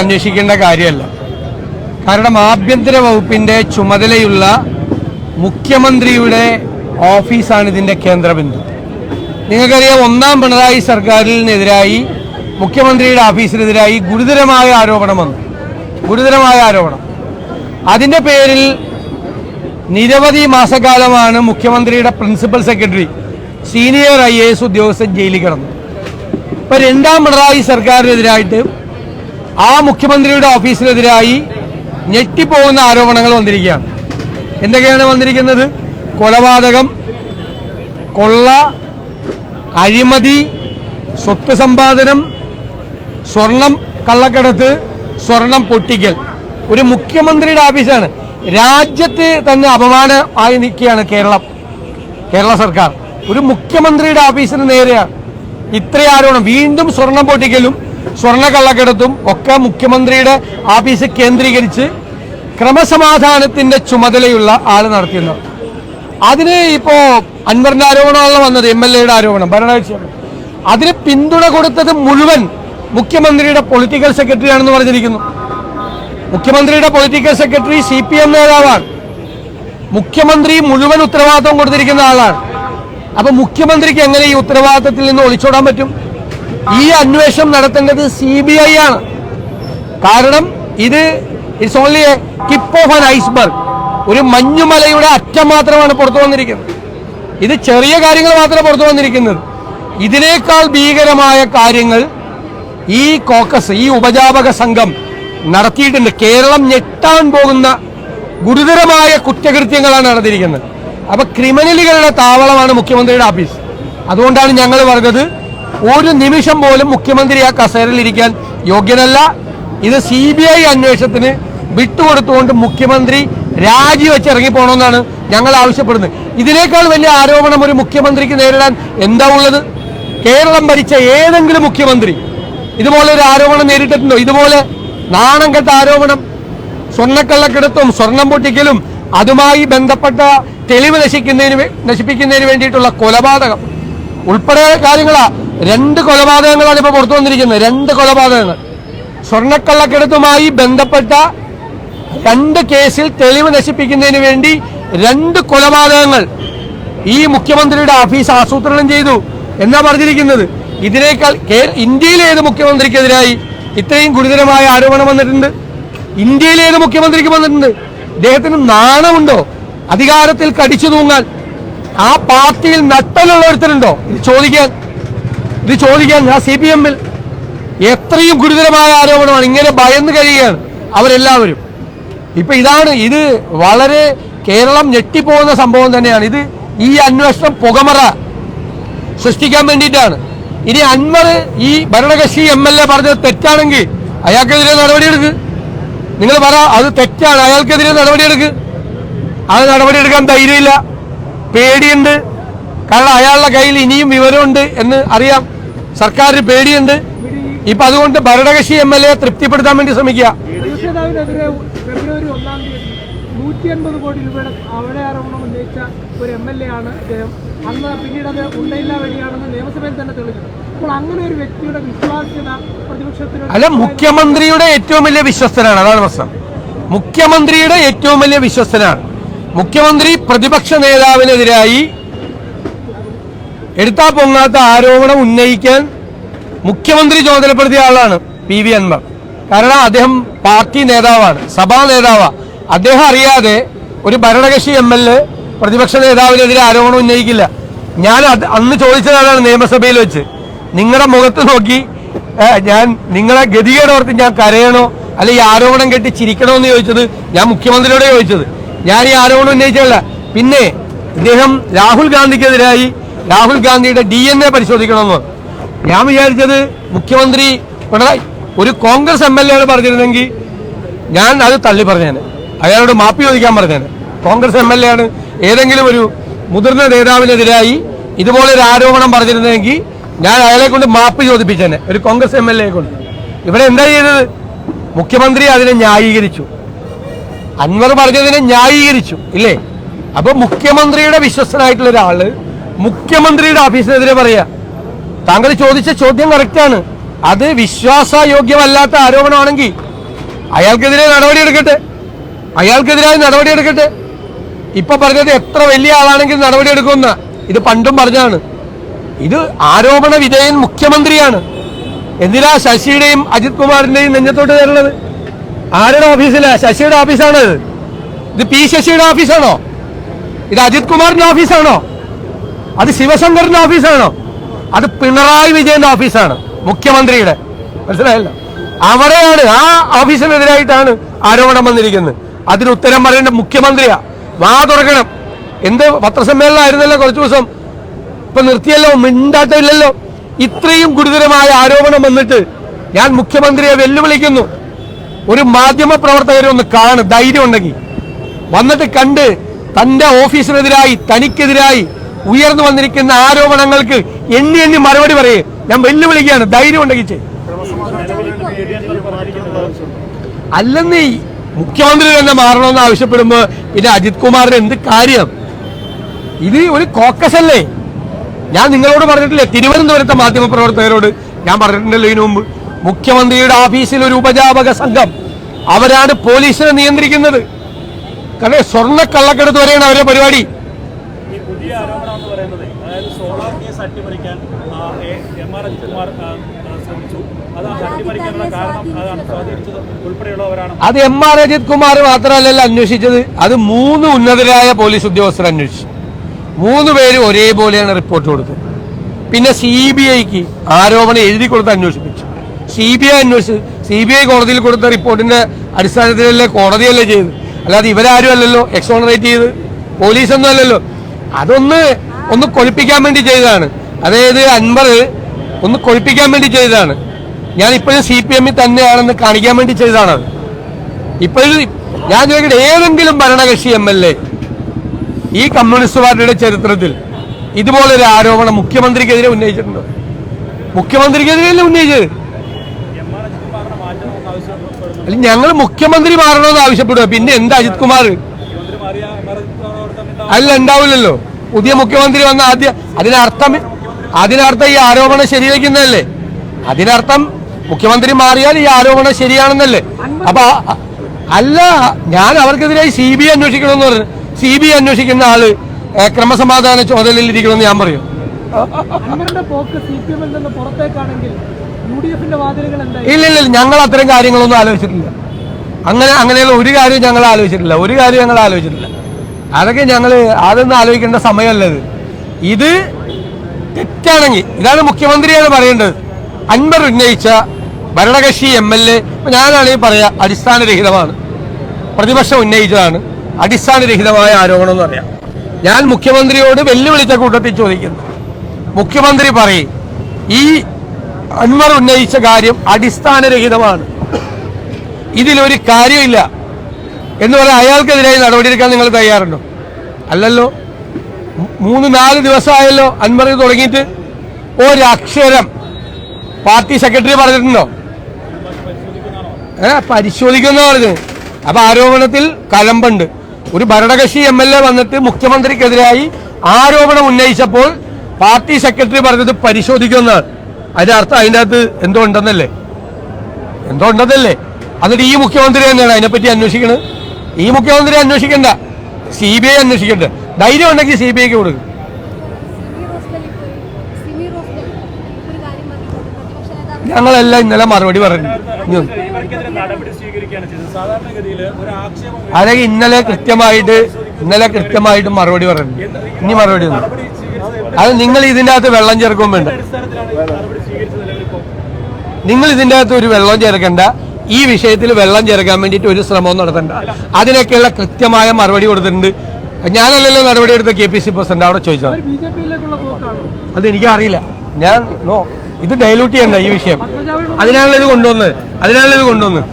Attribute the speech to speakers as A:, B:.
A: അന്വേഷിക്കേണ്ട കാര്യമല്ല. കാരണം ആഭ്യന്തര വകുപ്പിന്റെ ചുമതലയുള്ള മുഖ്യമന്ത്രിയുടെ ഓഫീസാണ് ഇതിന്റെ കേന്ദ്രബിന്ദു. നിങ്ങൾക്കറിയാം ഒന്നാം പിണറായി സർക്കാരിനെതിരായി മുഖ്യമന്ത്രിയുടെ ഓഫീസിനെതിരായി ഗുരുതരമായ ആരോപണം വന്നു. ഗുരുതരമായ ആരോപണം. അതിന്റെ പേരിൽ നിരവധി മാസക്കാലമാണ് മുഖ്യമന്ത്രിയുടെ principal secretary senior I A S ഉദ്യോഗസ്ഥൻ ജയിലിൽ കിടന്നു. ഇപ്പൊ രണ്ടാം പിണറായി സർക്കാരിനെതിരായിട്ട് ആ മുഖ്യമന്ത്രിയുടെ ഓഫീസിനെതിരായി ഞെട്ടിപ്പോകുന്ന ആരോപണങ്ങൾ വന്നിരിക്കുകയാണ്. എന്തൊക്കെയാണ് വന്നിരിക്കുന്നത്? കൊലപാതകം കൊള്ള അഴിമതി സ്വത്ത് സമ്പാദനം സ്വർണം കള്ളക്കടത്ത് സ്വർണം പൊട്ടിക്കൽ. ഒരു മുഖ്യമന്ത്രിയുടെ ഓഫീസാണ്. രാജ്യത്ത് തന്നെ അപമാനമായി നിൽക്കുകയാണ് കേരളം കേരള സർക്കാർ. ഒരു മുഖ്യമന്ത്രിയുടെ ഓഫീസിന് നേരെയാണ് ഇത്രയും ആരോപണം. വീണ്ടും സ്വർണം പൊട്ടിക്കലും സ്വർണ കള്ളക്കടത്തും ഒക്കെ മുഖ്യമന്ത്രിയുടെ ഓഫീസ് കേന്ദ്രീകരിച്ച് ക്രമസമാധാനത്തിന്റെ ചുമതലയുള്ള ആൾ നടത്തിയത് അതിന് ഇപ്പോ അൻവറിന്റെ ആരോപണമാണല്ലോ വന്നത് എം എൽ എയുടെ ആരോപണം ഭരണകക്ഷിയാണ് അതിന് പിന്തുണ കൊടുത്തത് മുഴുവൻ മുഖ്യമന്ത്രിയുടെ പൊളിറ്റിക്കൽ സെക്രട്ടറി ആണെന്ന് പറഞ്ഞിരിക്കുന്നു. മുഖ്യമന്ത്രിയുടെ political secretary C P M നേതാവാണ്. മുഖ്യമന്ത്രി മുഴുവൻ ഉത്തരവാദിത്വം കൊടുത്തിരിക്കുന്ന ആളാണ്. അപ്പൊ മുഖ്യമന്ത്രിക്ക് എങ്ങനെ ഈ ഉത്തരവാദിത്തത്തിൽ നിന്ന് ഒളിച്ചോടാൻ പറ്റും? ഈ അന്വേഷണം നടത്തേണ്ടത് സി ബി ഐ ആണ്. കാരണം ഇത് it's only a tip of an iceberg ഒരു മഞ്ഞുമലയുടെ അറ്റം മാത്രമാണ് പുറത്തു വന്നിരിക്കുന്നത്. ഇത് ചെറിയ കാര്യങ്ങൾ മാത്രമേ പുറത്തു വന്നിരിക്കുന്നത്. ഇതിനേക്കാൾ ഭീകരമായ കാര്യങ്ങൾ ഈ കോക്കസ് ഈ ഉപജാപക സംഘം നടത്തിയിട്ടുണ്ട്. കേരളം ഞെട്ടാൻ പോകുന്ന ഗുരുതരമായ കുറ്റകൃത്യങ്ങളാണ് നടന്നിരിക്കുന്നത്. അപ്പൊ ക്രിമിനലുകളുടെ താവളമാണ് മുഖ്യമന്ത്രിയുടെ ഓഫീസ് അതുകൊണ്ടാണ് ഞങ്ങൾ പറഞ്ഞത് ഒരു നിമിഷം പോലും മുഖ്യമന്ത്രി ആ കസേരയിൽ ഇരിക്കാൻ യോഗ്യനല്ല. ഇത് സി ബി ഐ അന്വേഷണത്തിന് വിട്ടുകൊടുത്തുകൊണ്ട് മുഖ്യമന്ത്രി രാജിവെച്ച് ഇറങ്ങിപ്പോണമെന്നാണ് ഞങ്ങൾ ആവശ്യപ്പെടുന്നത്. ഇതിനേക്കാൾ വലിയ ആരോപണം ഒരു മുഖ്യമന്ത്രിക്ക് നേരിടാൻ എന്താ ഉള്ളത്? കേരളം ഭരിച്ച ഏതെങ്കിലും മുഖ്യമന്ത്രി ഇതുപോലെ ഒരു ആരോപണം നേരിട്ടിട്ടുണ്ടോ? ഇതുപോലെ നാണം കെട്ട ആരോപണം സ്വർണക്കള്ളക്കിടത്തും സ്വർണം പൊട്ടിക്കലും അതുമായി ബന്ധപ്പെട്ട തെളിവ് നശിക്കുന്നതിന് നശിപ്പിക്കുന്നതിന് വേണ്ടിയിട്ടുള്ള കൊലപാതകം. ഉൾപ്പെടെ കാര്യങ്ങളാ രണ്ട് കൊലപാതകങ്ങളാണ് ഇപ്പോൾ പുറത്തു വന്നിരിക്കുന്നത്. രണ്ട് കൊലപാതകങ്ങൾ. സ്വർണക്കള്ളക്കെടുത്തുമായി ബന്ധപ്പെട്ട രണ്ട് കേസിൽ തെളിവ് നശിപ്പിക്കുന്നതിന് വേണ്ടി രണ്ട് കൊലപാതകങ്ങൾ ഈ മുഖ്യമന്ത്രിയുടെ ഓഫീസ് ആസൂത്രണം ചെയ്തു എന്നാ പറഞ്ഞിരിക്കുന്നത്. ഇതിനേക്കാൾ ഇന്ത്യയിലെ ഏത് മുഖ്യമന്ത്രിക്കെതിരായി ഇത്രയും ഗുരുതരമായ ആരോപണം വന്നിട്ടുണ്ട്? ഇന്ത്യയിലെ ഏത് മുഖ്യമന്ത്രിക്ക് വന്നിട്ടുണ്ട്? ഇദ്ദേഹത്തിന് നാണമുണ്ടോ? അധികാരത്തിൽ കടിച്ചു തൂങ്ങാൻ ആ പാർട്ടിയിൽ നട്ടലുള്ള ഒരുത്തരുണ്ടോ? ഇത് ചോദിക്കാൻ ഇത് ചോദിക്കാൻ ആ സി പി എമ്മിൽ എത്രയും ഗുരുതരമായ ആരോപണമാണ്. ഇങ്ങനെ ഭയന്ന് കഴിയുകയാണ് അവരെല്ലാവരും. ഇപ്പൊ ഇതാണ് ഇത് വളരെ കേരളം ഞെട്ടിപ്പോകുന്ന സംഭവം തന്നെയാണ്. ഇത് ഈ അന്വേഷണം പുകമറ സൃഷ്ടിക്കാൻ വേണ്ടിയിട്ടാണ്. ഇനി അൻവർ ഈ ഭരണകക്ഷി എം എൽ എ പറഞ്ഞത് തെറ്റാണെങ്കിൽ അയാൾക്കെതിരെ നടപടിയെടുക്ക്. നിങ്ങൾ പറ അത് തെറ്റാണ് അയാൾക്കെതിരെ നടപടിയെടുക്ക്. അത് നടപടിയെടുക്കാൻ ധൈര്യമില്ല. പേടിയുണ്ട്. കാരണം അയാളുടെ കയ്യിൽ ഇനിയും വിവരമുണ്ട് എന്ന് അറിയാം. സർക്കാരിന് പേടിയുണ്ട്. ഇപ്പൊ അതുകൊണ്ട് ഭരണകക്ഷി എം എൽ എ തൃപ്തിപ്പെടുത്താൻ വേണ്ടി ശ്രമിക്കുക.
B: നൂറ്റി അൻപത് കോടി രൂപയുടെ അവിടെ ആരോപണം ഉന്നയിച്ച ഒരു എം എൽ എ ആണ് അന്ന് പിന്നീട് അത് ഉണ്ടയില്ല വഴിയാണെന്ന് നിയമസഭയിൽ തന്നെ അപ്പോൾ അങ്ങനെ ഒരു വ്യക്തിയുടെ വിശ്വാസ്യത പ്രതിപക്ഷത്തിന്
A: അല്ല മുഖ്യമന്ത്രിയുടെ ഏറ്റവും വലിയ വിശ്വസ്തനാണ്. അതാണ് പ്രശ്നം. മുഖ്യമന്ത്രിയുടെ ഏറ്റവും വലിയ വിശ്വസ്തനാണ്. മുഖ്യമന്ത്രി പ്രതിപക്ഷ നേതാവിനെതിരായി എടുത്താ പൊങ്ങാത്ത ആരോപണം ഉന്നയിക്കാൻ മുഖ്യമന്ത്രി ചുമതലപ്പെടുത്തിയ ആളാണ് പി വി അൻവർ. കാരണം അദ്ദേഹം പാർട്ടി നേതാവാണ് സഭാ നേതാവാണ് അദ്ദേഹം അറിയാതെ ഒരു ഭരണകക്ഷി എം എൽ എ പ്രതിപക്ഷ നേതാവിനെതിരെ ആരോപണം ഉന്നയിക്കില്ല. ഞാൻ അന്ന് ചോദിച്ചതാണ് നിയമസഭയിൽ വെച്ച്. നിങ്ങളുടെ മുഖത്ത് നോക്കി ഞാൻ നിങ്ങളെ ഗതികേടോർത്ത് ഞാൻ കരയണോ അല്ലെ ഈ ആരോപണം കെട്ടി ചിരിക്കണോ എന്ന് ചോദിച്ചത് ഞാൻ മുഖ്യമന്ത്രിയോട് ചോദിച്ചത്. ഞാൻ ഈ ആരോപണം ഉന്നയിച്ചല്ല പിന്നെ ഇദ്ദേഹം രാഹുൽ ഗാന്ധിക്കെതിരായി രാഹുൽ ഗാന്ധിയുടെ ഡി എൻ എ പരിശോധിക്കണമെന്ന്. ഞാൻ വിചാരിച്ചത് മുഖ്യമന്ത്രി പിണറായി ഒരു കോൺഗ്രസ് എം എൽ എ പറഞ്ഞിരുന്നെങ്കിൽ ഞാൻ അത് തള്ളി പറഞ്ഞേനെ. അയാളോട് മാപ്പി ചോദിക്കാൻ പറഞ്ഞേനെ. കോൺഗ്രസ് എം എൽ എ ആണ് ഏതെങ്കിലും ഒരു മുതിർന്ന നേതാവിനെതിരായി ഇതുപോലെ ഒരു ആരോപണം പറഞ്ഞിരുന്നെങ്കിൽ ഞാൻ അയാളെ കൊണ്ട് മാപ്പ് ചോദിപ്പിച്ചേനെ ഒരു കോൺഗ്രസ് എം എൽ എ കൊണ്ട്. ഇവിടെ എന്താ ചെയ്തത്? മുഖ്യമന്ത്രി അതിനെ ന്യായീകരിച്ചു. അൻവർ പറഞ്ഞതിനെ ന്യായീകരിച്ചു ഇല്ലേ? അപ്പൊ മുഖ്യമന്ത്രിയുടെ വിശ്വസ്തനായിട്ടുള്ള ഒരാൾ മുഖ്യമന്ത്രിയുടെ ഓഫീസിനെതിരെ പറയാ താങ്കൾ ചോദിച്ച ചോദ്യം കറക്റ്റാണ് അത് വിശ്വാസയോഗ്യമല്ലാത്ത ആരോപണമാണെങ്കിൽ അയാൾക്കെതിരെ നടപടിയെടുക്കട്ടെ അയാൾക്കെതിരായി നടപടിയെടുക്കട്ടെ ഇപ്പൊ പറഞ്ഞത് എത്ര വലിയ ആളാണെങ്കിൽ നടപടിയെടുക്കുന്ന ഇത് പണ്ടും പറഞ്ഞാണ് ഇത് ആരോപണ വിധേയൻ മുഖ്യമന്ത്രിയാണ്. എന്തിനാ ശശിയുടെയും അജിത് കുമാറിന്റെയും നെഞ്ഞത്തോട്ട് തരുന്നത് ആരുടെ ഓഫീസിലാ ശശിയുടെ ഓഫീസാണ് ഇത് പി ശശിയുടെ ഓഫീസാണോ ഇത് അജിത് കുമാറിന്റെ ഓഫീസാണോ അത് ശിവശങ്കറിന്റെ ഓഫീസാണോ? അത് പിണറായി വിജയന്റെ ഓഫീസാണ് മുഖ്യമന്ത്രിയുടെ. മനസ്സിലായല്ലോ? അവിടെയാണ് ആ ഓഫീസിനെതിരായിട്ടാണ് ആരോപണം വന്നിരിക്കുന്നത്. അതിന് ഉത്തരം പറയേണ്ട മുഖ്യമന്ത്രിയാ. വാ തുറക്കണം. എന്ത് പത്രസമ്മേളനമായിരുന്നല്ലോ കുറച്ചു ദിവസം? ഇപ്പൊ നിർത്തിയല്ലോ മിണ്ടാട്ടമില്ലല്ലോ ഇത്രയും ഗുരുതരമായ ആരോപണം വന്നിട്ട് ഞാൻ മുഖ്യമന്ത്രിയെ വെല്ലുവിളിക്കുന്നു. ഒരു മാധ്യമ പ്രവർത്തകരെ ഒന്ന് കാണും ധൈര്യം ഉണ്ടെങ്കിൽ. വന്നിട്ട് കണ്ട് തന്റെ ഓഫീസിനെതിരായി തനിക്കെതിരായി ഉയർന്നു വന്നിരിക്കുന്ന ആരോപണങ്ങൾക്ക് എണ്ണി എണ്ണി മറുപടി പറയേ. ഞാൻ വെല്ലുവിളിക്കുകയാണ്. ധൈര്യം ഉണ്ടെങ്കിൽ ചെയ്യ്. അല്ലെന്നേ മുഖ്യമന്ത്രി തന്നെ മാറണമെന്ന് ആവശ്യപ്പെടുമ്പോ പിന്നെ അജിത് കുമാറിന് എന്ത് കാര്യം? ഇത് ഒരു കോക്കസ് അല്ലേ? ഞാൻ നിങ്ങളോട് പറഞ്ഞിട്ടില്ലേ തിരുവനന്തപുരത്തെ മാധ്യമ പ്രവർത്തകരോട് ഞാൻ പറഞ്ഞിട്ടുണ്ടല്ലോ ഇതിനു മുമ്പ്. മുഖ്യമന്ത്രിയുടെ ഓഫീസിൽ ഒരു ഉപജാപക സംഘം. അവരാണ് പോലീസിനെ നിയന്ത്രിക്കുന്നത്. കാരണം സ്വർണ കള്ളക്കെടുത്ത് വരെയാണ് അവരുടെ പരിപാടി
C: ഈ പുതിയ ആരോപണം എന്ന് പറയുന്നത് അതായത് സോളാർ കേസ് അട്ടിമറിക്കാൻ എ- ആർ അജിത്കുമാർ ശ്രമിച്ചു. അത് അട്ടിമറിക്കാനുള്ള കാരണം അതാണ്. സ്വാധീനിച്ചത് ഉൾപ്പെടെയുള്ളവരാണ്.
A: അത് എം ആർ അജിത് കുമാർ മാത്രമല്ലല്ലോ അന്വേഷിച്ചത്. അത് മൂന്ന് ഉന്നതരായ പോലീസ് ഉദ്യോഗസ്ഥർ അന്വേഷിച്ചു. മൂന്ന് പേര് ഒരേപോലെയാണ് റിപ്പോർട്ട് കൊടുത്തത്. പിന്നെ സി ബി ഐക്ക് ആരോപണം എഴുതി കൊടുത്ത് അന്വേഷിപ്പിച്ചു. സി ബി ഐ അന്വേഷിച്ചു സി ബി ഐ കോടതിയിൽ കൊടുത്ത റിപ്പോർട്ടിന്റെ അടിസ്ഥാനത്തിലല്ലേ കോടതിയല്ലേ ചെയ്ത് അല്ലാതെ ഇവരാരും അല്ലല്ലോ എക്സോണറേറ്റ് ചെയ്ത് പോലീസൊന്നും അല്ലല്ലോ. അതൊന്ന് ഒന്ന് കൊഴിപ്പിക്കാൻ വേണ്ടി ചെയ്തതാണ്. അതായത് അൻവർ ഒന്ന് കൊഴിപ്പിക്കാൻ വേണ്ടി ചെയ്തതാണ്. ഞാൻ ഇപ്പോഴും സി പി എമ്മിൽ തന്നെയാണെന്ന് കാണിക്കാൻ വേണ്ടി ചെയ്തതാണ്. ഇപ്പോഴും ഞാൻ ചോദിക്കട്ടെ ഏതെങ്കിലും ഭരണകക്ഷി എം എൽ എ ഈ കമ്മ്യൂണിസ്റ്റ് പാർട്ടിയുടെ ചരിത്രത്തിൽ ഇതുപോലൊരു ആരോപണം മുഖ്യമന്ത്രിക്കെതിരെ ഉന്നയിച്ചിട്ടുണ്ടോ? മുഖ്യമന്ത്രിക്കെതിരെയല്ലേ ഉന്നയിച്ചത്? അല്ല ഞങ്ങൾ മുഖ്യമന്ത്രി മാറണമെന്ന് ആവശ്യപ്പെടുക പിന്നെ എന്താ അജിത് കുമാർ? അല്ല ഉണ്ടാവില്ലല്ലോ. പുതിയ മുഖ്യമന്ത്രി വന്ന ആദ്യം അതിനർത്ഥം അതിനർത്ഥം ഈ ആരോപണം ശരിവെക്കുന്നതല്ലേ? അതിനർത്ഥം മുഖ്യമന്ത്രി മാറിയാൽ ഈ ആരോപണം ശരിയാണെന്നല്ലേ? അപ്പൊ അല്ല ഞാൻ അവർക്കെതിരായി സി ബി ഐ അന്വേഷിക്കണമെന്ന് പറഞ്ഞു. സി ബി അന്വേഷിക്കുന്ന ആൾ ക്രമസമാധാന ചുമതലയിൽ ഇരിക്കണമെന്ന് ഞാൻ പറയും. ഇല്ല ഇല്ല, ഞങ്ങൾ അത്തരം കാര്യങ്ങളൊന്നും ആലോചിച്ചിട്ടില്ല. അങ്ങനെ അങ്ങനെയുള്ള ഒരു കാര്യം ഞങ്ങൾ ആലോചിച്ചിട്ടില്ല. ഒരു കാര്യം ഞങ്ങൾ ആലോചിച്ചിട്ടില്ല. അതൊക്കെ ഞങ്ങൾ അതൊന്നും ആലോചിക്കേണ്ട സമയമല്ല ഇത്. ഇത് തെറ്റാണെങ്കിൽ ഇതാണ് മുഖ്യമന്ത്രിയാണ് പറയേണ്ടത്. അൻപർ ഉന്നയിച്ച ഭരണകക്ഷി എം എൽ എ ഞാനാണെങ്കിൽ പറയാ അടിസ്ഥാനരഹിതമാണ്. പ്രതിപക്ഷം ഉന്നയിച്ചതാണ്. അടിസ്ഥാനരഹിതമായ ആരോപണം എന്ന് പറയാം. ഞാൻ മുഖ്യമന്ത്രിയോട് വെല്ലുവിളിച്ച കൂട്ടത്തിൽ ചോദിക്കുന്നു. മുഖ്യമന്ത്രി പറയും ഈ അൻവർ ഉന്നയിച്ച കാര്യം അടിസ്ഥാനരഹിതമാണ്. ഇതിലൊരു കാര്യമില്ല. എന്ന് പറഞ്ഞാൽ അയാൾക്കെതിരായി നടപടിയെടുക്കാൻ നിങ്ങൾ തയ്യാറുണ്ടോ? അല്ലല്ലോ. മൂന്ന് നാല് ദിവസമായല്ലോ അൻമറി ഇത് തുടങ്ങിയിട്ട്. ഒരക്ഷരം. പാർട്ടി സെക്രട്ടറി പറഞ്ഞിട്ടുണ്ടോ? ഏ പരിശോധിക്കുന്ന പറഞ്ഞത് അപ്പൊ ആരോപണത്തിൽ കഴമ്പുണ്ട് ഒരു ഭരണകക്ഷി എം എൽ എ വന്നിട്ട് മുഖ്യമന്ത്രിക്കെതിരായി ആരോപണം ഉന്നയിച്ചപ്പോൾ പാർട്ടി സെക്രട്ടറി പറഞ്ഞത് പരിശോധിക്കുമെന്നാണ് അതിന്റെ അർത്ഥം അതിന്റെ അകത്ത് എന്തോ ഉണ്ടെന്നല്ലേ? എന്തോ ഉണ്ടെന്നല്ലേ? എന്നിട്ട് ഈ മുഖ്യമന്ത്രി തന്നെയാണ് അതിനെപ്പറ്റി അന്വേഷിക്കണത്. ഈ മുഖ്യമന്ത്രി അന്വേഷിക്കണ്ട. സി ബി ഐ അന്വേഷിക്കണ്ട. ധൈര്യം ഉണ്ടെങ്കിൽ സി ബി ഐക്ക് കൊടുക്കും. ഞങ്ങളെല്ലാം ഇന്നലെ മറുപടി പറഞ്ഞു. അതെ ഇന്നലെ കൃത്യമായിട്ട് ഇന്നലെ കൃത്യമായിട്ട് മറുപടി പറഞ്ഞു. ഇനി മറുപടി ഒന്നും അത് നിങ്ങൾ ഇതിന്റെ അകത്ത് വെള്ളം ചേർക്കും വേണ്ട. നിങ്ങൾ ഇതിന്റെ അകത്ത് ഒരു വെള്ളം ചേർക്കണ്ട. ഈ വിഷയത്തിൽ വെള്ളം ചേർക്കാൻ വേണ്ടിയിട്ട് ഒരു ശ്രമവും നടത്തണ്ട. അതിനൊക്കെയുള്ള കൃത്യമായ മറുപടി കൊടുത്തിട്ടുണ്ട്. ഞാനല്ലല്ലോ നടപടി എടുത്ത കെ പി സി പ്രസിഡന്റ്. അവിടെ ചോദിച്ചത് അത് എനിക്കറിയില്ല. ഞാൻ നോ ഇത് ഡൈലൂട്ട് ചെയ്യണ്ട ഈ വിഷയം. അതിനാണല്ലോ ഇത് കൊണ്ടുവന്നത്. അതിനാണല്ലോ ഇത് കൊണ്ടുവന്നത്.